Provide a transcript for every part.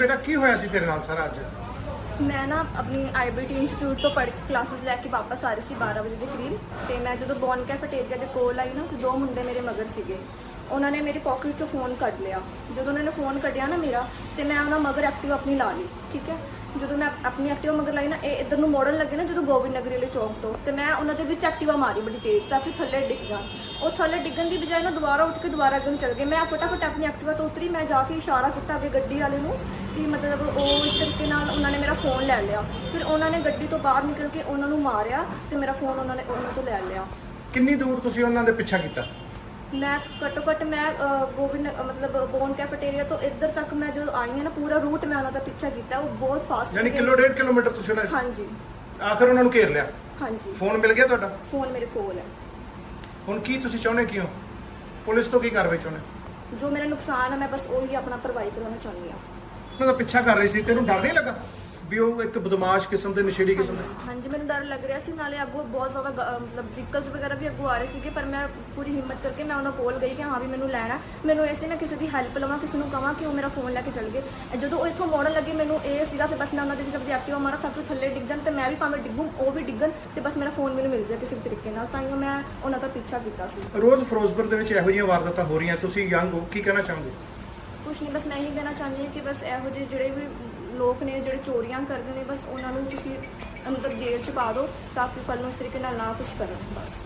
ਬੇਟਾ, ਕੀ ਹੋਇਆ ਸੀ ਤੇਰੇ ਨਾਲ ਸਾਰਾ ਅੱਜ? ਮੈਂ ਨਾ ਆਪਣੀ ਆਈਬੀਟੀ ਇੰਸਟੀਚਿਊਟ ਤੋਂ ਪੜ੍ਹ ਕੇ ਕਲਾਸਿਸ ਲੈ ਕੇ ਵਾਪਸ ਆ ਰਹੀ ਸੀ 12 ਵਜੇ ਦੇ ਕਰੀਬ। ਤੇ ਮੈਂ ਜਦੋਂ ਬੌਨ ਕੈਫੇਟੇਰੀਆ ਦੇ ਕੋਲ ਆਈ ਨਾ, ਤੇ ਦੋ ਮੁੰਡੇ ਮੇਰੇ ਮਗਰ ਸੀਗੇ। ਉਹਨਾਂ ਨੇ ਮੇਰੀ ਪਾਕਟ ਚੋਂ ਫੋਨ ਕੱਢ ਲਿਆ। ਜਦੋਂ ਉਹਨਾਂ ਨੇ ਫੋਨ ਕੱਢਿਆ ਨਾ ਮੇਰਾ, ਤੇ ਮੈਂ ਉਹਨਾਂ ਮਗਰ ਐਕਟਿਵ ਆਪਣੀ ਲਾ ਲਈ, ਠੀਕ ਹੈ? ਜਦੋਂ ਮੈਂ ਆਪਣੀ ਐਕਟਿਵਾ ਮਗਰ ਲਾਈ ਨਾ, ਇਹ ਇੱਧਰ ਨੂੰ ਮੋੜਨ ਲੱਗੇ ਨਾ ਜਦੋਂ ਗੋਬਿੰਦ ਨਗਰੀ ਵਾਲੇ ਚੌਕ ਤੋਂ, ਤੇ ਮੈਂ ਉਹਨਾਂ ਦੇ ਵਿੱਚ ਐਕਟਿਵਾ ਮਾਰੀ ਬੜੀ ਤੇਜ਼, ਤਾਂ ਕਿ ਥੱਲੇ ਡਿੱਗ ਜਾਣ। ਉਹ ਥੱਲੇ ਡਿੱਗਣ ਦੀ ਬਜਾਏ ਨਾ ਦੁਬਾਰਾ ਉੱਠ ਕੇ ਦੁਬਾਰਾ ਅੱਗੇ ਨੂੰ ਚੱਲ ਗਏ। ਮੈਂ ਫਟਾਫਟ ਆਪਣੀ ਐਕਟਿਵਾ ਤੋਂ ਉਤਰੀ, ਮੈਂ ਜਾ ਕੇ ਇਸ਼ਾਰਾ ਕੀਤਾ ਅੱਗੇ ਗੱਡੀ ਵਾਲੇ ਨੂੰ, ਕਿ ਮਤਲਬ ਉਹ ਇਸ ਤਰੀਕੇ ਨਾਲ ਉਹਨਾਂ ਨੇ ਮੇਰਾ ਫੋਨ ਲੈ ਲਿਆ। ਫਿਰ ਉਹਨਾਂ ਨੇ ਗੱਡੀ ਤੋਂ ਬਾਹਰ ਨਿਕਲ ਕੇ ਉਹਨਾਂ ਨੂੰ ਮਾਰਿਆ, ਤੇ ਮੇਰਾ ਫੋਨ ਉਹਨਾਂ ਨੇ ਉਹਨਾਂ ਤੋਂ ਲੈ ਲਿਆ। ਕਿੰਨੀ ਦੂਰ ਤੁਸੀਂ ਉਹਨਾਂ ਦੇ ਪਿੱਛਾ ਕੀਤਾ? ਮੈਂ ਘੱਟੋ ਘੱਟ ਮੈਂ ਗੋਬਿੰਦ ਮਤਲਬ ਬੋਨ ਕੈਫੇਟੇਰੀਆ ਤੋਂ ਇੱਧਰ ਤੱਕ ਮੈਂ ਜਦੋਂ ਆਈ ਹਾਂ ਨਾ ਪੂਰਾ ਰੂਟ ਮੈਂ ਉਹਨਾਂ ਦਾ ਪਿੱਛਾ ਕੀਤਾ ਉਹ ਬਹੁਤ ਫਾਸਟ ਯਾਨੀ ਕਿਲੋ ਡੇਢ ਕਿਲੋਮੀਟਰ ਤੁਸੀਂ ਉਹਨਾਂ ਹਾਂਜੀ। ਆਖਰ ਉਹਨਾਂ ਨੂੰ ਘੇਰ ਲਿਆ? ਹਾਂਜੀ। ਫੋਨ ਮਿਲ ਗਿਆ ਤੁਹਾਡਾ? ਫੋਨ ਮੇਰੇ ਕੋਲ ਹੈ। ਹੁਣ ਕੀ ਤੁਸੀਂ ਚਾਹੁੰਦੇ ਕੀ ਹੋ? ਪੁਲਿਸ ਤੋਂ ਕੀ ਕਾਰਵਾਈ ਚਾਹੁੰਦੇ? ਜੋ ਮੇਰਾ ਨੁਕਸਾਨ ਹੈ ਮੈਂ ਬਸ ਉਹੀ ਆਪਣਾ ਭਰਵਾਈ ਕਰਾਉਣਾ ਚਾਹੁੰਦੀ ਹਾਂ। ਉਹਨਾਂ ਦਾ ਪਿੱਛਾ ਕਰ ਰਹੀ ਸੀ ਤੈਨੂੰ ਡਰ ਨਹੀਂ ਲੱਗਾ? ਵੀ ਉਹ ਇੱਕ ਬਦਮਾਸ਼ ਕਿਸਮ ਦੇ ਨਸ਼ੇੜੀ ਕਿਸਮ ਦੇ? ਹਾਂਜੀ ਮੈਨੂੰ ਡਰ ਲੱਗ ਰਿਹਾ ਸੀ। ਨਾਲੇ ਅੱਗੋਂ ਬਹੁਤ ਜ਼ਿਆਦਾ ਗ- ਅਹ ਮਤਲਬ ਵਹੀਕਲਸ ਵਗੈਰਾ ਵੀ ਅੱਗੋਂ ਆ ਰਹੇ ਸੀਗੇ ਪਰ ਮੈਂ ਪੂਰੀ ਹਿੰਮਤ ਕਰਕੇ ਮੈਂ ਉਹਨਾਂ ਕੋਲ ਗਈ ਕਿ ਹਾਂ ਵੀ ਮੈਨੂੰ ਲੈਣਾ। ਮੈਨੂੰ ਐਸੇ ਨਾ ਕਿਸੇ ਦੀ ਹੈਲਪ ਲਵਾਂ ਕਿਸੇ ਨੂੰ ਕਵਾਂ ਕਿ ਉਹ ਮੇਰਾ ਫੋਨ ਲੈ ਕੇ ਚੱਲ ਗਏ। ਅਹ ਜਦੋਂ ਉਹ ਇੱਥੋਂ ਮੋੜਨ ਲੱਗੇ ਮੈਨੂੰ ਇਹ ਸੀਗਾ ਕਿ ਬਸ ਮੈਂ ਉਹਨਾਂ ਦੇ ਵਿੱਚ ਆਪਣੀ ਐਕਟਿਵਾ ਮਾਰਾਂ ਤਾਂ ਕਿ ਉਹ ਥੱਲੇ ਡਿੱਗ ਜਾਣ ਤੇ ਮੈਂ ਵੀ ਭਾਵੇਂ ਡਿੱਗੂ ਉਹ ਵੀ ਡਿੱਗਣ ਤੇ ਬਸ ਮੇਰਾ ਫੋਨ ਮੈਨੂੰ ਮਿਲ ਜਾਏ ਕਿਸੇ ਵੀ ਤਰੀਕੇ ਨਾਲ। ਤਾਂ ਹੀ ਮੈਂ ਉਹਨਾਂ ਦਾ ਪਿੱਛਾ ਕੀਤਾ ਸੀ। ਰੋਜ਼ ਫਿਰੋਜ਼ਪੁਰ ਦੇ ਵਿੱਚ ਇਹੋ ਜਿਹੀਆਂ ਵਾਰਦਾਤਾਂ ਹੋ ਰਹੀਆਂ ਤੁਸੀਂ ਯੰਗ ਹੋ ਕੀ ਕਹਿਣਾ ਚਾਹੋਗੇ? ਕੁਛ ਨਹੀਂ ਬਸ ਮੈਂ ਇਹੀ ਕਹਿਣਾ ਚਾਹੁੰਦੀ ਹਾਂ ਕਿ ਬਸ ਇਹੋ ਜਿਹੇ ਜਿਹੜੇ ਵੀ ਲੋਕ ਨੇ ਜਿਹੜੇ ਚੋਰੀਆਂ ਕਰਦੇ ਨੇ ਬਸ ਉਹਨਾਂ ਨੂੰ ਤੁਸੀਂ ਅੰਦਰ ਜੇਲ੍ਹ ਚ ਪਾ ਦਿਓ ਤਾਂ ਕਿ ਕੱਲ ਨੂੰ ਇਸ ਤਰੀਕੇ ਨਾਲ ਨਾ ਕੁਝ ਕਰਨ ਬਸ।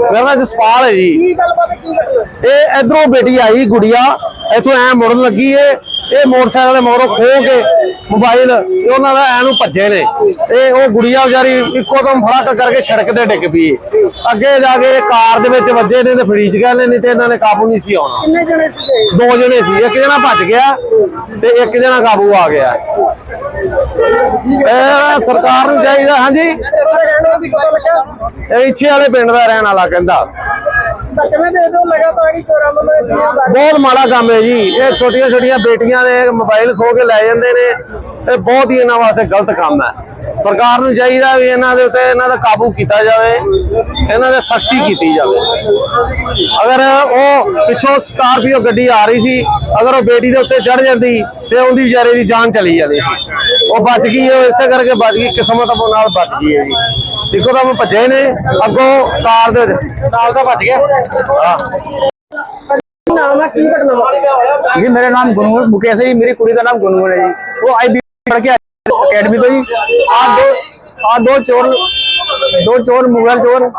ਮੇਰਾ ਨਾਮ ਜਸਪਾਲ ਹੈ ਜੀ। ਕੀ ਗੱਲਬਾਤ ਹੈ, ਕੀ ਘਟਨਾ ਇਹ ਇਧਰੋਂ ਬੇਟੀ ਆਈ ਗੁੜੀਆ ਇੱਥੋਂ ਐ ਮੁੜਨ ਲੱਗੀ ਏ। ਇਹ ਮੋਟਰਸਾਈਕਲ ਦੇ ਮੋਰੋਂ ਖੋ ਕੇ ਮੋਬਾਈਲ ਤੇ ਉਹਨਾਂ ਦਾ ਐ ਨੂੰ ਭੱਜੇ ਨੇ। ਇਹ ਉਹ ਗੁੜੀਆ ਵਿਚਾਰੀ ਇੱਕੋ ਦਮ ਫੜਕ ਕਰਕੇ ਸੜਕ ਤੇ ਡਿੱਗ ਪਈ। ਅੱਗੇ ਜਾ ਕੇ ਕਾਰ ਦੇ ਵਿੱਚ ਵੱਜੇ ਨੇ ਤੇ ਫਰੀਜ ਗਏ ਨੇ ਨਹੀਂ ਤੇ ਇਹਨਾਂ ਨੇ ਕਾਬੂ ਨਹੀਂ ਸੀ ਆਉਣਾ। ਕਿੰਨੇ ਜਣੇ ਸੀਗੇ? ਦੋ ਜਣੇ ਸੀ ਇੱਕ ਜਣਾ ਭੱਜ ਗਿਆ ਤੇ ਇੱਕ ਜਣਾ ਕਾਬੂ ਆ ਗਿਆ। ਇਹ ਸਰਕਾਰ ਨੂੰ ਚਾਹੀਦਾ ਹਾਂਜੀ? ਇਹ ਇੱਛੇ ਵਾਲੇ ਪਿੰਡ ਦਾ ਰਹਿਣ ਵਾਲਾ ਕਹਿੰਦਾ। ਤਾਂ ਦੇ ਦਿਓ ਲਗਾਤਾਰ ਹੀ ਚੋਰਾਂ ਵੱਲੋਂ ਇਹ ਚੀਜ਼ਾਂ ਵੱਧ ਬਹੁਤ ਮਾੜਾ ਕੰਮ ਹੈ ਜੀ। ਇਹ ਛੋਟੀਆਂ ਛੋਟੀਆਂ ਬੇਟੀਆਂ ਦੇ ਮੋਬਾਈਲ ਖੋ ਕੇ ਲੈ ਜਾਂਦੇ ਨੇ। ਇਹ ਬਹੁਤ ਹੀ ਇਹਨਾਂ ਵਾਸਤੇ ਗਲਤ ਕੰਮ ਹੈ। ਸਰਕਾਰ ਨੂੰ ਚਾਹੀਦਾ ਵੀ ਇਹਨਾਂ ਦੇ ਉੱਤੇ ਇਹਨਾਂ ਦਾ ਕਾਬੂ ਕੀਤਾ ਜਾਵੇ, ਇਹਨਾਂ ਦੇ ਸਖਤੀ ਕੀਤੀ ਜਾਵੇ। ਅਗਰ ਉਹ ਪਿੱਛੋਂ ਸਕਾਰਪੀਓ ਗੱਡੀ ਆ ਰਹੀ ਸੀ, ਅਗਰ ਉਹ ਬੇਟੀ ਦੇ ਉੱਤੇ ਚੜ ਜਾਂਦੀ, ਤੇ ਉਹਦੀ ਵਿਚਾਰੇ ਦੀ ਜਾਨ ਚਲੀ ਜਾਂਦੀ ਸੀ। ਉਹ ਬਚ ਗਈ ਉਹ ਇਸੇ ਕਰਕੇ ਬਚ ਗਈ ਕਿਸਮਤ ਆਪਣੇ ਨਾਲ ਬਚ ਗਈ ਹੈ ਜੀ ਦੇਖੋ ਤਾਂ ਭੱਜੇ ਨੇ ਅੱਗੋਂ ਕਾਰ ਦੇ ਨਾਲ ਤਾਂ ਭੱਜ ਗਿਆ ਹਾਂ ਨਾਮ ਹੈ ਕੀ ਘਟਨਾ ਵਾਪਰੀ ਜੀ ਮੇਰਾ ਨਾਮ ਗੁਰਨੂਰ ਮੁਕੇਸ਼ ਹੈ ਜੀ ਮੇਰੀ ਕੁੜੀ ਦਾ ਨਾਮ ਗੁਰਨੂਰ ਹੈ ਜੀ ਉਹ ਆਈਬੀ ਪੜ੍ਹ ਕੇ ਅਕੈਡਮੀ ਤੋਂ ਜੀ ਆ ਦੋ ਆ ਦੋ ਚੋਰ ਦੋ ਚੋਰ ਮੁਗਲ ਚੋਰ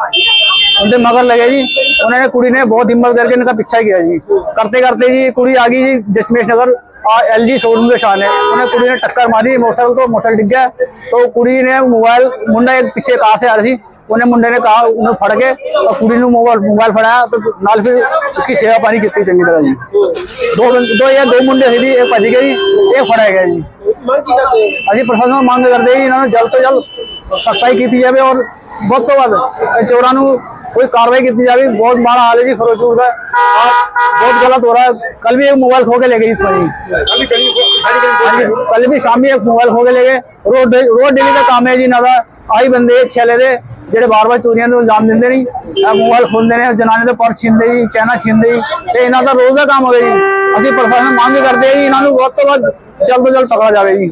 उनके मगर लगे जी उन्होंने कुड़ी ने बहुत हिम्मत करके इनका पीछा किया जी करते करते जी कुड़ी आ गई जी जसमेश नगर ਆ ਐਲਜੀ ਸ਼ੋਰੂਮ ਦੇ ਸ਼ਾਨ ਹੈ ਉਹਨੇ ਕੁੜੀ ਨੇ ਟੱਕਰ ਮਾਰੀ ਮੋਟਰਸਾਈਕਲ ਤੋਂ ਮੋਟਰਸਾਈਕਲ ਡਿੱਗ ਗਿਆ तो कुड़ी ने मोबाइल मुंडा एक पीछे कहा से आ रही थी उन्हें मुंडे ने कहा उन्हें फड़ के और कुड़ी ने मोबाइल मोबाइल फड़ाया तो नाल फिर उसकी सेवा पानी कितनी चंगी तरह जी दो दो या दो मुंडे थे जी एक भज गई एक फड़ा गया जी अजी प्रशासन मांग करते जी इन्होंने जल्द तो जल्द सख्ताई की जाए और बहुत तो बाद चोरों कोई कार्रवाई की जाए बहुत माड़ा हाल है जी फिरोजपुर का बहुत गलत हो रहा है कल भी एक मोबाइल खो के ले गई कल भी शाम एक मोबाइल खो के ले गए रोड रोड डेली का काम है जी ना ਆਹੀ ਬੰਦੇ ਛਲੇ ਦੇ ਜਿਹੜੇ ਬਾਰ-ਬਾਰ ਚੋਰੀਆਂ ਨੂੰ ਇਲਜ਼ਾਮ ਦਿੰਦੇ ਨਹੀਂ ਆ ਮੋਬਾਈਲ ਖੋਲਦੇ ਨੇ ਜਨਾਨੇ ਦੇ ਪਰਸ ਛਿੰਦੇ ਜੀ ਚੈਨਾ ਛਿੰਦੇ ਜੀ। ਤੇ ਇਹਨਾਂ ਦਾ ਰੋਜ਼ ਦਾ ਕੰਮ ਹੋਵੇ ਜੀ। ਅਸੀਂ ਪ੍ਰਸ਼ਾਸਨ ਮੰਗ ਕਰਦੇ ਆ ਜੀ ਇਹਨਾਂ ਨੂੰ ਬਹੁਤ ਤੋਂ ਵੱਧ ਜਲਦ ਤੋਂ ਜਲਦ ਪਕੜਾ ਜਾਵੇ ਜੀ।